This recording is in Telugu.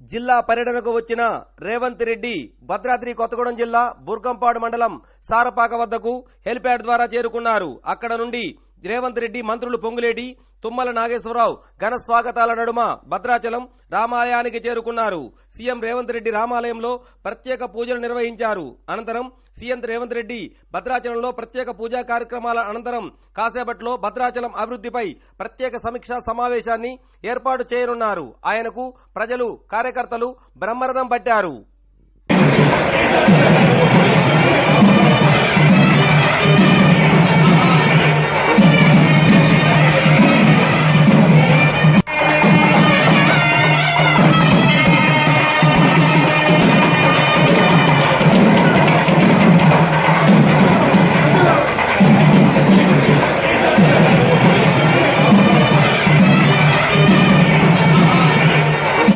జిల్లా పర్యటనకు వచ్చిన రేవంత్ రెడ్డి భద్రాద్రి కొత్తగూడెం జిల్లా బుర్గంపాడు మండలం సారపాక వద్దకు హెలిప్యాడ్ ద్వారా చేరుకున్నారు. అక్కడ నుండి రేవంత్ రెడ్డి మంత్రులు పొంగులేటి తుమ్మల నాగేశ్వరరావు ఘన స్వాగతాల నడుమ భద్రాచలం రామాలయానికి చేరుకున్నారు. సీఎం రేవంత్ రెడ్డి రామాలయంలో ప్రత్యేక పూజలు నిర్వహించారు. అనంతరం సీఎం రేవంత్ రెడ్డి భద్రాచలంలో ప్రత్యేక పూజా కార్యక్రమాల అనంతరం కాసేపట్లో భద్రాచలం అభివృద్ధిపై ప్రత్యేక సమీక్షా సమావేశాన్ని ఏర్పాటు చేయనున్నారు. ఆయనకు ప్రజలు కార్యకర్తలు బ్రహ్మరథం పట్టారు.